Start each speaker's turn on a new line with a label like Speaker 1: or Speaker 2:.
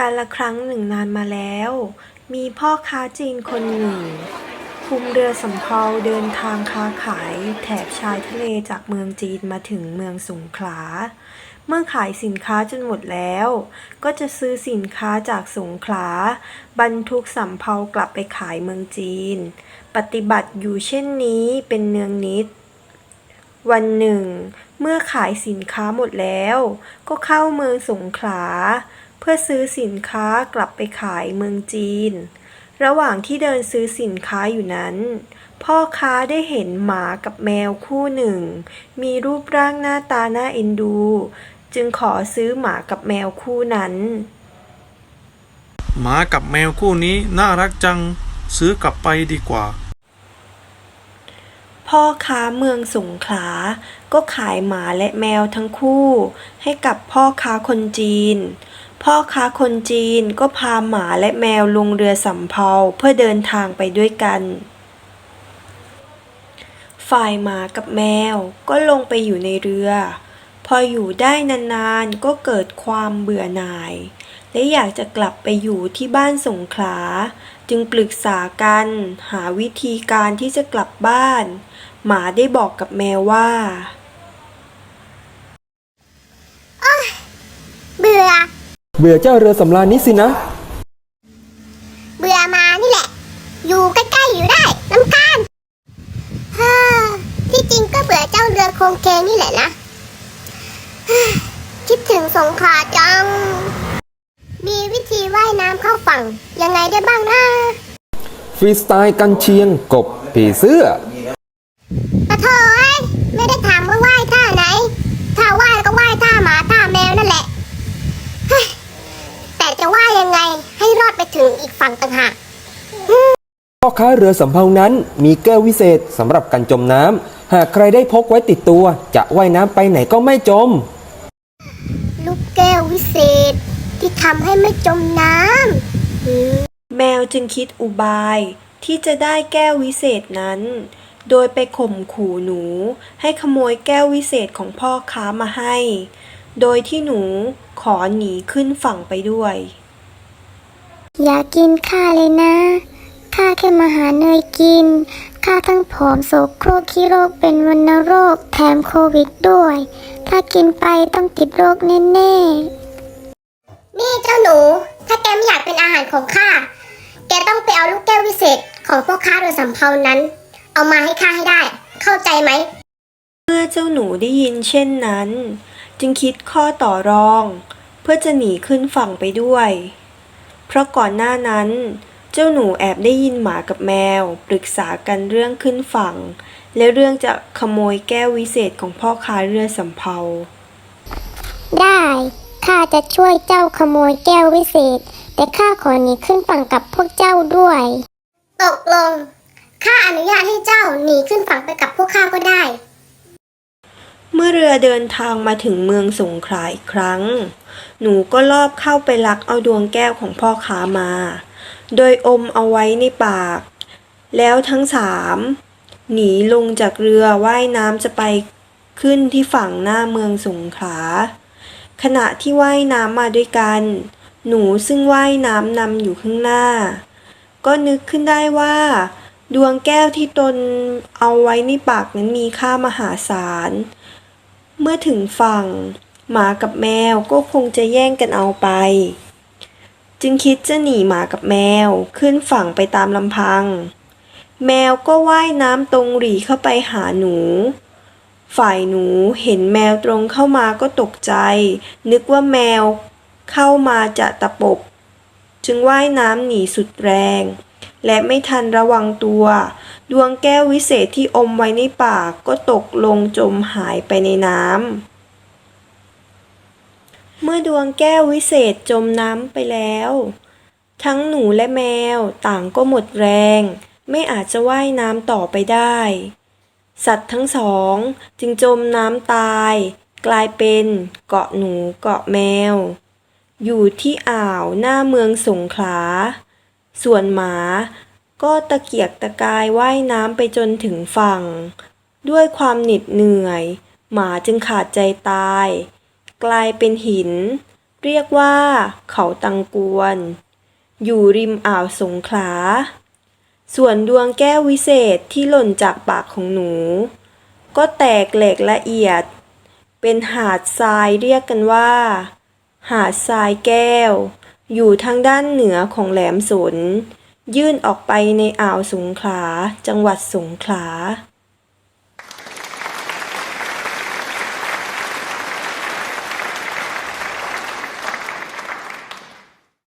Speaker 1: การละครั้งหนึ่งนานมาแล้ว มีพ่อค้าจีนคนหนึ่ง คุมเรือสำเภาเดินทางค้าขายแถบชายทะเลจากเมืองจีนมาถึงเมืองสงขลา เมื่อขายสินค้าจนหมดแล้ว ก็จะซื้อสินค้าจากสงขลา บรรทุกสำเภากลับไปขายเมืองจีน ปฏิบัติอยู่เช่นนี้เป็นเนืองนิด วันหนึ่ง เมื่อขายสินค้าหมดแล้ว ก็เข้าเมืองสงขลา เพื่อซื้อสินค้ากลับไปขายเมืองจีน ระหว่างที่เดินซื้อสินค้าอยู่นั้น พ่อค้าได้เห็นหมากับแมวคู่หนึ่ง มีรูปร่างหน้าตาน่าเอ็นดู จึงขอซื้อหมากับแมวคู่นั้น
Speaker 2: หมากับแมวคู่นี้น่ารักจัง ซื้อกลับไปดีกว่า
Speaker 1: พ่อค้าเมืองสงขลา ก็ขายหมาและแมวทั้งคู่ ให้กับพ่อค้าคนจีน พ่อค้าคนจีนก็พาหมาและแมวลงเรือสำเภาเพื่อเดินทางไปด้วยกัน ฝ่ายหมากับแมวก็ลงไปอยู่ในเรือ พออยู่ได้นานๆก็เกิดความเบื่อหน่าย และอยากจะกลับไปอยู่ที่บ้านสงขลา จึงปรึกษากัน หาวิธีการที่จะกลับบ้าน หมาได้บอกกับแมวว่า
Speaker 3: เบื่อ
Speaker 4: เบื่อเจ้าเรือสำราญนี้สินะ
Speaker 3: เบื่อมานี่แหละ อยู่ใกล้ๆอยู่ได้ลำคาญเฮ้อที่จริงก็เบื่อเจ้าเรือโครงเคงนี่แหละนะเฮ้ยคิดถึงสงขลาจัง มีวิธีว่ายน้ำเข้าฝั่ง ยังไงได้บ้างนะ
Speaker 4: ฟรีสไตล์กันเชียงกบผีเสื้อ
Speaker 3: ปะเถอยไม่ได้ถามว่าว่ายท่าไหน ถ้าว่ายก็ว่ายท่าหมาท่าแมวนั่นแหละเฮ้ยแต่จะว่า ยยังไงให้รอดไปถึงอีกฝั่งต่างหาก
Speaker 4: พ่อค้าเรือสำเภานั้นมีแก้ววิเศษสำหรับกันจมน้ำหากใครได้พกไว้ติดตัว จะว่ายน้ำไปไหนก็ไม่จม
Speaker 3: ลูกแก้ววิเศษ ที่ทำให้ไม่จมน้ำอืม
Speaker 1: แมวจึงคิดอุบายที่จะได้แก้ววิเศษนั้น โดยไปข่มขู่หนู ให้ขโมยแก้ววิเศษของพ่อค้ามาให้ โดยที่หนูขอหนีขึ้นฝั่งไปด้วย
Speaker 5: อย่ากินข้าเลยนะ ข้าแค่มาหาเนยกิน ข้าทั้งผอมโศกโครกขี้โรคเป็นวัณโรคแถมโควิดด้วย ถ้ากินไปต้องติดโรคแน่
Speaker 3: นี่เจ้าหนู ถ้าแกไม่อยากเป็นอาหารของข้า แกต้องไปเอาลูกแก้ววิเศษของพ่อค้าเรือสำเภานั้น เอามาให้ข้าให้ได้ เข้าใจไหม
Speaker 1: เมื่อเจ้าหนูได้ยินเช่นนั้น จึงคิดข้อต่อรอง เพื่อจะหนีขึ้นฝั่งไปด้วย เพราะก่อนหน้านั้น เจ้าหนูแอบได้ยินหมากับแมว ปรึกษากันเรื่องขึ้นฝั่ง และเรื่องจะขโมยแก้ววิเศษของพ่อค้าเรือสำเภา
Speaker 5: ๆได้ ข้าจะช่วยเจ้าขโมยแก้ววิเศษ แต่ข้าขอหนีขึ้นฝั่งกับพวกเจ้าด้วย
Speaker 3: ตกลง ข้าอนุญาตให้เจ้าหนีขึ้นฝั่งไปกับพวกข้าก็ได้
Speaker 1: เมื่อเรือเดินทางมาถึงเมืองสงขลาอีกครั้ง หนูก็ลอบเข้าไปลักเอาดวงแก้วของพ่อค้ามา โดยอมเอาไว้ในปาก แล้วทั้งสามหนีลงจากเรือว่ายน้ำจะไปขึ้นที่ฝั่งหน้าเมืองสงขลา ขณะที่ว่ายน้ำมาด้วยกัน หนูซึ่งว่ายน้ำนำอยู่ข้างหน้า ก็นึกขึ้นได้ว่า ดวงแก้วที่ตนเอาไว้ในปากนั้นมีค่ามหาศาล เมื่อถึงฝั่ง หมากับแมวก็คงจะแย่งกันเอาไป จึงคิดจะหนีหมากับแมวขึ้นฝั่งไปตามลำพัง แมวก็ว่ายน้ำตรงหรีเข้าไปหาหนู ฝ่ายหนูเห็นแมวตรงเข้ามาก็ตกใจ นึกว่าแมวเข้ามาจะตะปบ จึงว่ายน้ำหนีสุดแรง และไม่ทันระวังตัว ดวงแก้ววิเศษที่อมไว้ในปากก็ตกลงจมหายไปในน้ำ เมื่อดวงแก้ววิเศษจมน้ำไปแล้ว ทั้งหนูและแมวต่างก็หมดแรง ไม่อาจจะว่ายน้ำต่อไปได้ สัตว์ทั้งสองจึงจมน้ำตาย กลายเป็นเกาะหนูเกาะแมว อยู่ที่อ่าวหน้าเมืองสงขลา ส่วนหมา ก็ตะเกียกตะกายว่ายน้ำไปจนถึงฝั่ง ด้วยความเหน็ดเหนื่อย หมาจึงขาดใจตาย กลายเป็นหิน เรียกว่า เขาตังกวน อยู่ริมอ่าวสงขลา ส่วนดวงแก้ววิเศษที่หล่นจากปากของหนู ก็แตกเหล็กละเอียด เป็นหาดทรายเรียกกันว่า หาดทรายแก้ว อยู่ทางด้านเหนือของแหลมสน ยื่นออกไปในอ่าวสงขลาจังหวัดสงขลา